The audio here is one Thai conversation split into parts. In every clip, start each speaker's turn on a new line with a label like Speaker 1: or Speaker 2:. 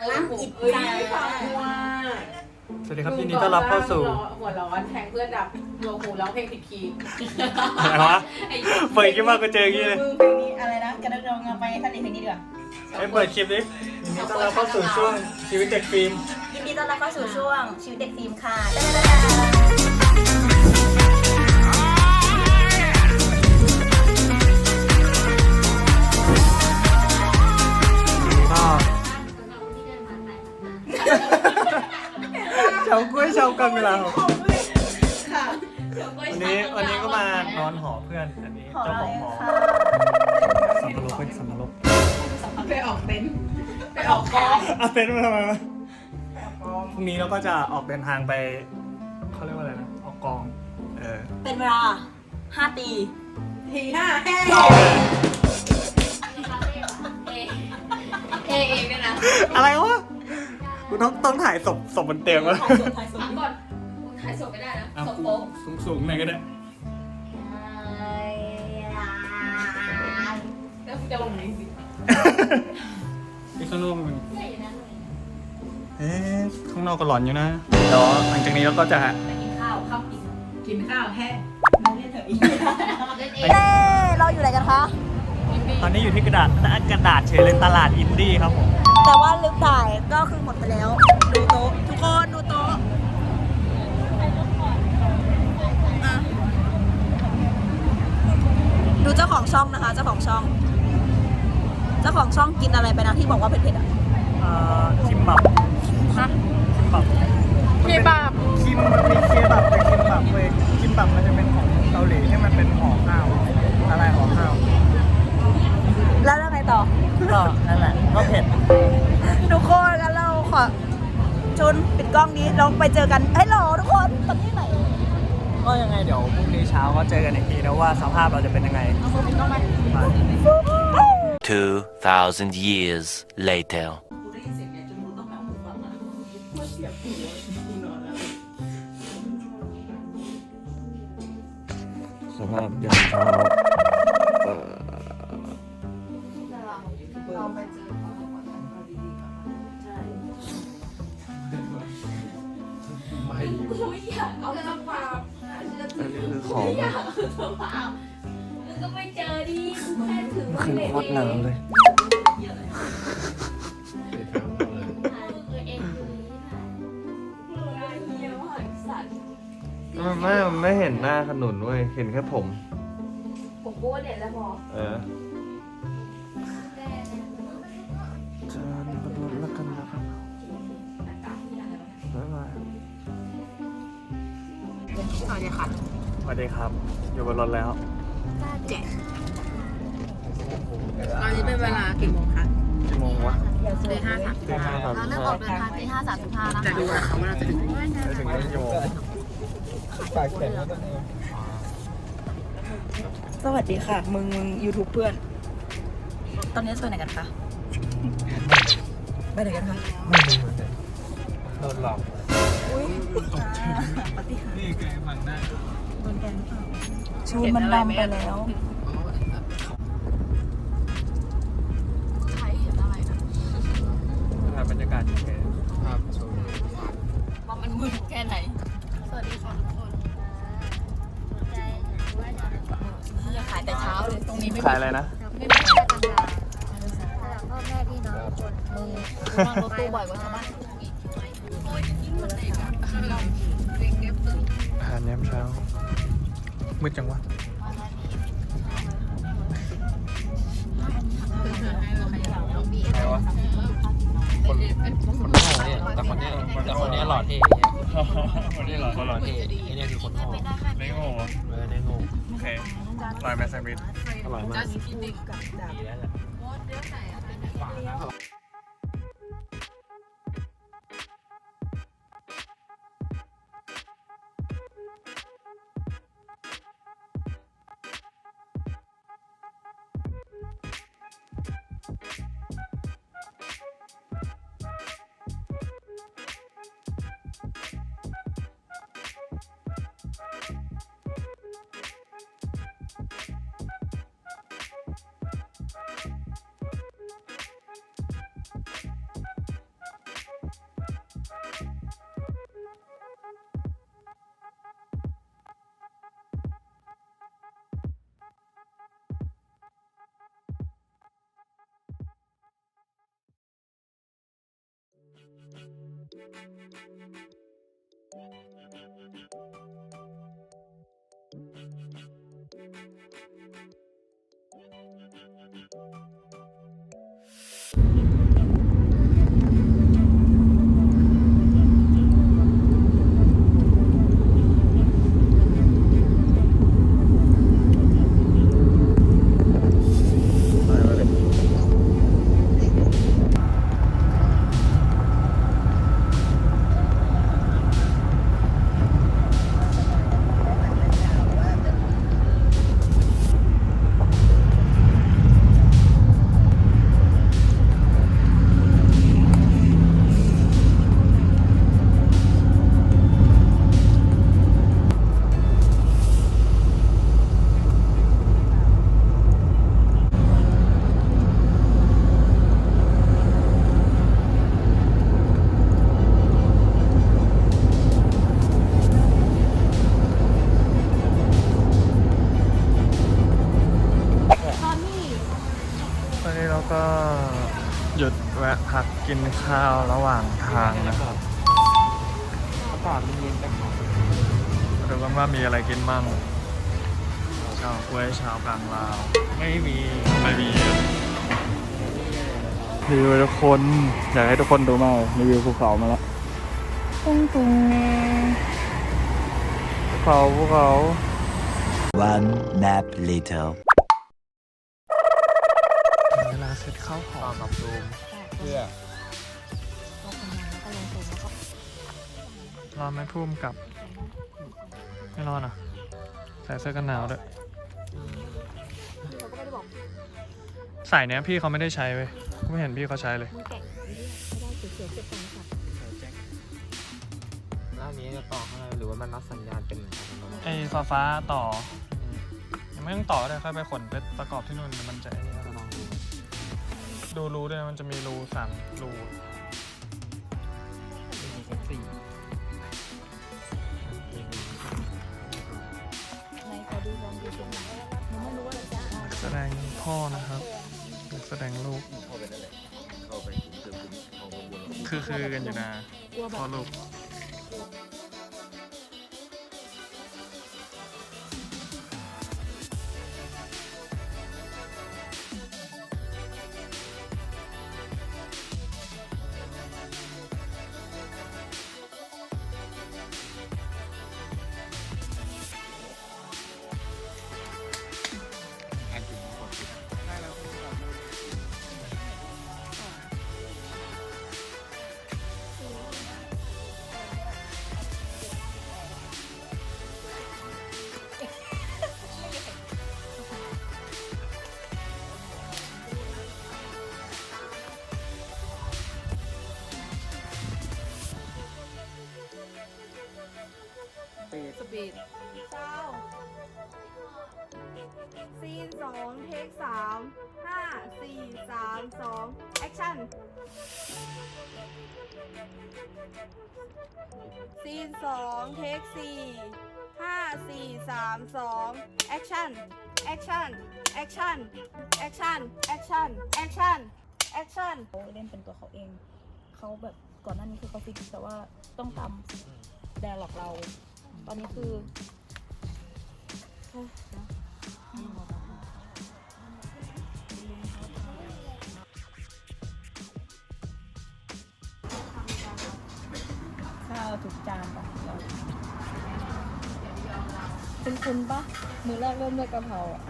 Speaker 1: น้ำอิด
Speaker 2: เอ้ย
Speaker 1: ตา
Speaker 2: ความกลัว
Speaker 3: สวัสดีครับยินดีต้อนรับเข้าสู่
Speaker 2: หัวร้อนแทงเพื่อนดับหัวหูร้องเพลงผิดคีย์
Speaker 3: อะไรวะเปิดคลิปมาก็เจออย่างนี้เลย
Speaker 1: มึงเพลงนี้อะไรนะกระโดดลงมาไปทะเลเพลงนี้ดีกว่า
Speaker 3: ไอ้เปิดคลิปดิยินดีต้อนรับเข้าสู่ช่วงชีวิตเด็กฟิล์ม
Speaker 1: ยินดีต้อนรับเข้าสู่ช่วงชีวิตเด็กฟิล์มค่ะา
Speaker 3: วกล้วยชาวกังลาว
Speaker 1: ค่ะ
Speaker 3: วันนี้วันนี้ก็มานอนหอเพื่อนอันนี้
Speaker 1: ขอ
Speaker 3: เจ้า
Speaker 1: อะ
Speaker 3: ข
Speaker 1: ไร
Speaker 3: องหอ
Speaker 1: ค่ะ
Speaker 3: สัมภาระเป็นสัมภาระ
Speaker 2: ไปออกเต็นท์ไปออกกอง
Speaker 3: เอาเต็นท์มาทำไมวะพรุ่งนี้เราก็จะออกเดินทางไปเขาเรียกว่าอะไรนะออกกองเออ
Speaker 1: เป็นเวลา5ปี
Speaker 2: ทีห้าแห้ง
Speaker 4: เอเองด้วยนะ
Speaker 3: อะไรวะ กูต้องต้องถ่ายศพศพบนเตียงวะ
Speaker 1: ถ่ายสดถ่ายสด
Speaker 4: ถามก่อนคุณถ่ายศพไม่ได้นะ
Speaker 3: อะ
Speaker 4: ศพ
Speaker 3: กู
Speaker 4: โป๊ะ
Speaker 3: สูงสูงๆหน่อยก็ได้
Speaker 2: แล้วคุณจะลงไหนสิ
Speaker 3: นี่ข้างนอกมัน
Speaker 4: ใช่อยู่นะหนุ่ย
Speaker 3: เอ๊ะข้างนอกก็หลอนอยู่นะเดี๋ยวหลังจากนี้เราก็จะ
Speaker 4: ไปกินข้าวข้าวกิน
Speaker 2: กินข้าวแห้ง
Speaker 1: มึงเล่นเถอะอีก
Speaker 4: เล่นเอง
Speaker 1: เต้เราอยู่ไหนกันคะ
Speaker 3: ตอนนี้อยู่ที่กระดาษกระดาษเฉยเลยตลาดอินดี้ครับผม
Speaker 1: แต่ว่าลืมถ่ายก็คือหมดไปแล้ว ดูโต๊ะทุกคนดูโต๊ะอะดูเจ้าของช่องนะคะ เจ้าของช่อง เจ้าของช่องกินอะไรไปนะที่บอกว่าเผ็ดๆอะ
Speaker 3: เอ่อคิมบับ
Speaker 1: ฮะ
Speaker 3: คิมบับ
Speaker 2: เคบับ
Speaker 3: คิมมันมีเคบับกับคิมบับเว้ยคิมบับมันจะเป็นของเกาหลีที่มันเป็นห่อข้าว อะไรห่อข้าว
Speaker 1: แล้วยังไงต่อ
Speaker 3: ก็นั่นแหละก็เผ็ด
Speaker 1: ทุกคนกันเราขอชุนปิดกล้องนี้เราไปเจอกันเฮ้ยหรอทุกคนตอนนี้ไหน
Speaker 3: ก็ยังไงเดี๋ยวพรุ่งนี้เช้าก็เจอกันอีกทีนะว่าสภาพเราจะเป็นยังไง
Speaker 1: เอาโฟมปิดกล้องไป
Speaker 3: มา
Speaker 5: 2,000 years later.
Speaker 2: กูได้ยินเสียงเนี่ยจนกูต้องแบบหูฟังอะ
Speaker 3: สภาพยามเช้า
Speaker 4: กูอยากเอาสภาพ
Speaker 3: อันนี้คือของ
Speaker 4: อยากเอาสภาพมันก็ไม่เจอดิกูแค่ถือว่า
Speaker 3: คือ
Speaker 4: เด็ก
Speaker 3: โคตรหนาวเลย
Speaker 4: ตัวเองคือเยี่ยมหันสัตว์
Speaker 6: ไม่ไม่ไม่เห็นหน้าขนุนเว้ย เห็นแค่ผม
Speaker 4: ผมกูว่าเด็ดแล้วพอ
Speaker 6: เออ
Speaker 1: ดีค่ะ
Speaker 3: สวัสดีครับ อยู่บนรถแล้ว
Speaker 1: เจ็ด
Speaker 2: ตอนนี้เป็นเวลากี่โมงคะ
Speaker 3: กี่โมงวะ
Speaker 2: ตีห้าสาม
Speaker 3: ตีห้าสาม
Speaker 4: เรา
Speaker 3: สิบ
Speaker 4: เริ่มออกเดินทางตีห้าสามสิบห้านะ
Speaker 2: แต่
Speaker 4: คะ
Speaker 2: ดูว่าเขาว่าเราจะถึง
Speaker 3: ไปถึงนี่กี่โมง
Speaker 1: สวัสดีค่ะ มึงมึงยูทูบเพื่อน ตอนนี้ไปไหนกันคะไปไหนกันคะ
Speaker 3: ไม่รู้เหมือนกันโดนหลอก
Speaker 1: อุ้ยปฏิหาร
Speaker 3: นี่ไกลฝั่งหน้า
Speaker 1: โดนแกงหรือเปล่าชูนมันดำไปแล้ว
Speaker 4: ใช้เห็นอะไรนะ
Speaker 3: ถ่ายบรรยากาศเฉยภาพชม
Speaker 4: ว่ามันมึนแค่ไหน สวัสดีค่ะทุกคนอยากขายแต่เช้าเลยตรงนี้ไม่
Speaker 3: ขายอะไรนะ
Speaker 4: ไม่มีค่ากันดาพ่อแม่พี่น้องคนมึงนั่งรถตู้บ่อยกว่าชาวบ้าน ยา
Speaker 3: มเช้า มืดจังวะไหนวะ
Speaker 7: คนคนโง่เนี่ยแต่คนเนี้ยแต่คนเนี้ยหล่อเท่เนี่ย
Speaker 3: คนนี้เหรอ
Speaker 7: คนหล่อเท่ไอ้เนี่ยคือคนโง่
Speaker 3: ไม่โง่เหรอ
Speaker 7: เออเนี่โง่
Speaker 3: โอเคลอยแมสแซนด์วิช
Speaker 7: อร่อยมากดีแล้วแหละ
Speaker 3: กกินข้าวระหว่างทางนะครับ
Speaker 7: อากาศมันเย็นแต่ขอ
Speaker 3: ดูกันว่ามีอะไรกินมั่งชาวกล้วยชาวกลางลาว ไม่มีไม่มีรีวิวทุกคน อยากให้ทุกคนดูมากรีวิวภูเขามาแล้ว
Speaker 8: ปุ้งปุ้งแน่
Speaker 3: ภูเขาภูเขา
Speaker 9: One nap later.
Speaker 3: รอไหม่พุ่มกลับ ไม่รอนะใส่เสื้อกันหนาวด้วย
Speaker 8: เขาก็ไม่ได้บอก
Speaker 3: ใส่เนี้ยพี่เขาไม่ได้ใช้เว้ยกูไม่เห็นพี่เขาใช้เลย
Speaker 8: มึงแกะไม่ได้ไม่ได้เสียเสียเก็บตังค์ค่ะ
Speaker 7: แล้วอันนี้จะต่อข้างในหรือว่ามันรับสัญญาณเป็นอัตโนมัติ
Speaker 3: ไอ้ฟ้าฟ้าๆต่อยังไม่ต้องต่อเลยค่อยไปขนไปประกอบที่นู่นเดี๋ยวมันจะไอ้นี่
Speaker 7: ก็ลองดู
Speaker 3: ดูรูด้วยนะมันจะมีรูสามรู พ่อนะครับนักแสดงลูกคือคือกันอยู่นะ
Speaker 8: กลัวแบ
Speaker 3: พ่อบลูก
Speaker 10: ซีนสองเทคสี่ห้าสี่สามสองแอคชั่นแอคชั่นแอคชั่นแอคชั่นแอคชั่นแอคชั่นแอคชั่น
Speaker 11: เขาเล่นเป็นตัวเขาเอง เขาแบบก่อนหน้านี้คือเขาฟิกแต่ว่าต้องตามแดร์ล็อกเรา ตอนนี้คือ เฮ้ยนะข้าวทุกจานปะเป็นคุณปะมือแรกเริ่มด้วยกะเพราอะ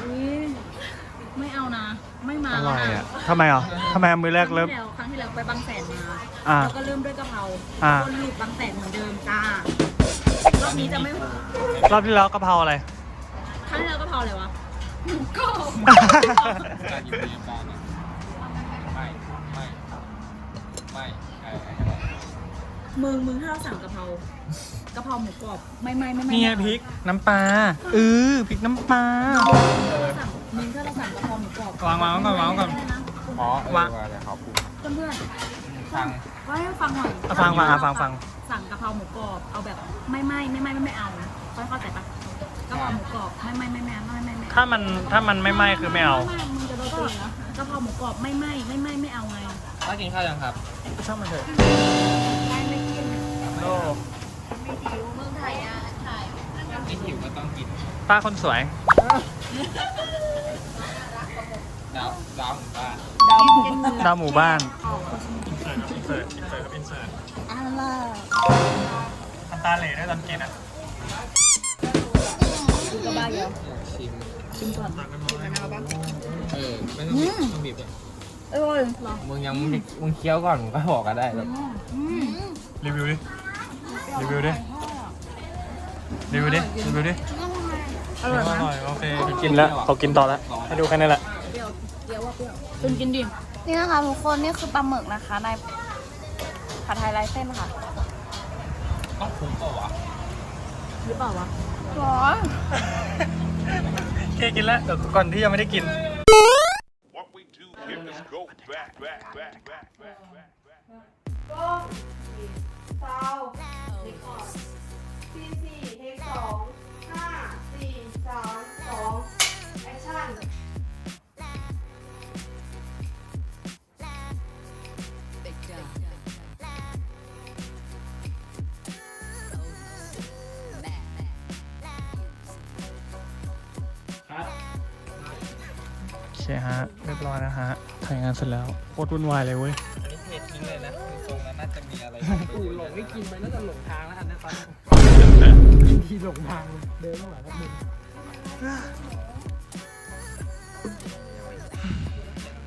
Speaker 11: อุ้ยไม่เอานะ ไม่มา
Speaker 3: อ
Speaker 11: แล้ว
Speaker 3: ร่อย
Speaker 11: นะ
Speaker 3: อะทำไมอะทำไมมือแรกเริ่ม
Speaker 11: ครั้งที่แล้วครั้งที่แล้วไปบางแสนมา
Speaker 3: อ่า
Speaker 11: เราก็เริ่มด้วยกะเพรา
Speaker 3: อ่า
Speaker 11: วนลูปบางแสนเหมือนเดิมจ้ารอบนี้จะไม่
Speaker 3: รอบที่แล้วกะเพราอะไร
Speaker 11: ครั้งที่แล้วกะเพราอะไรวะหมูกรอบ
Speaker 7: การอยู่ในบ้านนะ มึ
Speaker 11: งมึงถ้าเราสั่งกะเพรากะเพราหมูกรอบไม่ไม่ไม่ไม่
Speaker 3: นี่ไง
Speaker 11: ไม่เอา
Speaker 3: พริกน้ำปลาเออพริกน้ำปลา
Speaker 11: ถ้าเราสั่งมึงถ้าเราสั่งกะเพราหมูกรอบ
Speaker 3: วางวางก่อนวางก่อน
Speaker 11: ไม่ได้นะ
Speaker 7: อ๋อ
Speaker 3: วะ
Speaker 7: เออเดี๋ยวเขาพูด
Speaker 11: เพื่อน
Speaker 7: ฟัง
Speaker 11: ๆว่าให้ฟังหน่อย
Speaker 3: อะฟังฟังอะฟังฟัง
Speaker 11: สั่งกะเพราหมูกรอบเอาแบบไม่ไม่ไม่ไม่ไม่ไม่เอาค่อยเข้าใจปะกะเพราหมูกรอบไม่ไม่ไม่ไม่ไม่ไม่ไม่
Speaker 3: ถ้ามันถ้ามันไม่ไหม้คือไม่เอา
Speaker 11: ไม่มึงจะโดนตีนะกะเพราหมูกรอบไม่ไม่ไม่ไม่ไม่เอาไง
Speaker 7: ป้ากินข้าวยังครับ
Speaker 3: ช่างมันเถอะโล
Speaker 4: เมือง ไทยอะถ่าย
Speaker 7: ไม่หิวก็ต้องกิน
Speaker 3: ป้าคนสวย
Speaker 7: ดาวดาวหมู่บ้าน
Speaker 3: ดาวหมู่บ้านอินเสิร์ตอินเสิร์ตครับอินเสิร์ต
Speaker 11: อะไร
Speaker 3: ทำตาเหล่ด้วยตอนกินอะ
Speaker 11: ก็บ้าเยอะ
Speaker 7: ชิม
Speaker 11: ชิมก่อน
Speaker 7: เออไม่ต้องบีบต้องบีบอะ
Speaker 11: เอ้ย
Speaker 7: มึงยังมึงมึงเคี้ยวก่อนมึงก็บอกก็ได้แบบ
Speaker 3: รีวิวดิ รีวิวดิ รีวิวดิ รีวิวดิ
Speaker 11: อร่อยไหม
Speaker 3: อร่อยโอเคกินแล้วเขากินต่อแล้วให้ดูแค่นี้แหละ
Speaker 11: คุณกินดิ
Speaker 4: นี่นะคะทุกคนนี่คือปลาหมึกนะคะในผัดไทยลายเส้นค่ะ
Speaker 7: ต้องคุ้มเปล่าวะ
Speaker 11: หรือเปล่าวะ
Speaker 4: ร้อน
Speaker 3: เคกินแล้วแต่ก่อนที่ยังไม่ได้กิน
Speaker 12: What we do here is go back, back, back, back, back, back, back.
Speaker 10: ก้ นะ
Speaker 3: ฮะ ถ่ายงานเสร็จแล้วโคตรวุ่นวายเลยเว้ย
Speaker 7: อันนี้เททิ้งเลยนะตรงนั้นน่าจะมีอะไรอูหลงไม่กินไปน่าจะหลงทางแล้วอันนี้ตอนทีหลงทางเดินไม่ไหวแล้วมึง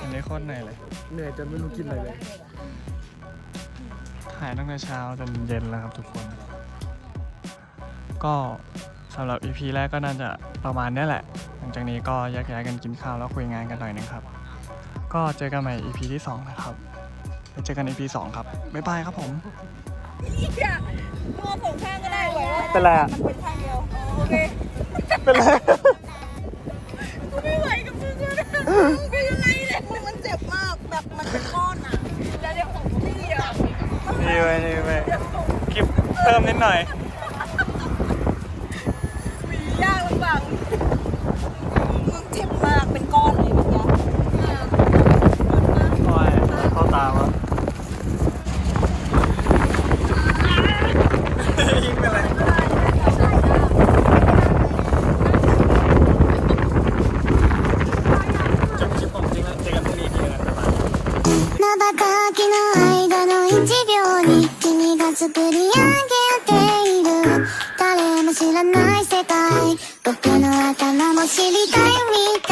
Speaker 3: อันนี้โคตรเหนื่อยเลย
Speaker 7: เหนื่อยจนไม่รู้กินอะไรเลย
Speaker 3: ถ่ายตั้งแต่เช้าจนเย็นแล้วครับทุกคน ก็สำหรับ EP แรกก็น่าจะประมาณเนี้ยแหละ หลังจากนี้ก็แยกย้ายกันกินข้าวแล้วคุยงานกันหน่อยนึงครับ ก็เจอกันใหม่ EP ที่ 2 นะครับไปเจอกัน EP 2 ครับ บ๊ายบายครับผม
Speaker 10: ตัวสองข้างก็ได้ไหวว่า
Speaker 3: เป็นไรอะ
Speaker 10: เป็นข้างเดียวโอเค
Speaker 3: เป็นไร
Speaker 10: ไม่ไหวกับมึงแล้วนะมึงเป็นยังไงเนี่ยมึงมันเจ็บมากแบบมันเป็นก้อนอะแล้วเดี๋ยวของพี่อะ
Speaker 3: นี่ไปนี่ไปคลิปเพิ่มนิดหน่อยย
Speaker 13: 瞬きの間の一秒に君が作り上げている。誰も知らない世界。僕の頭も知りたいみたい。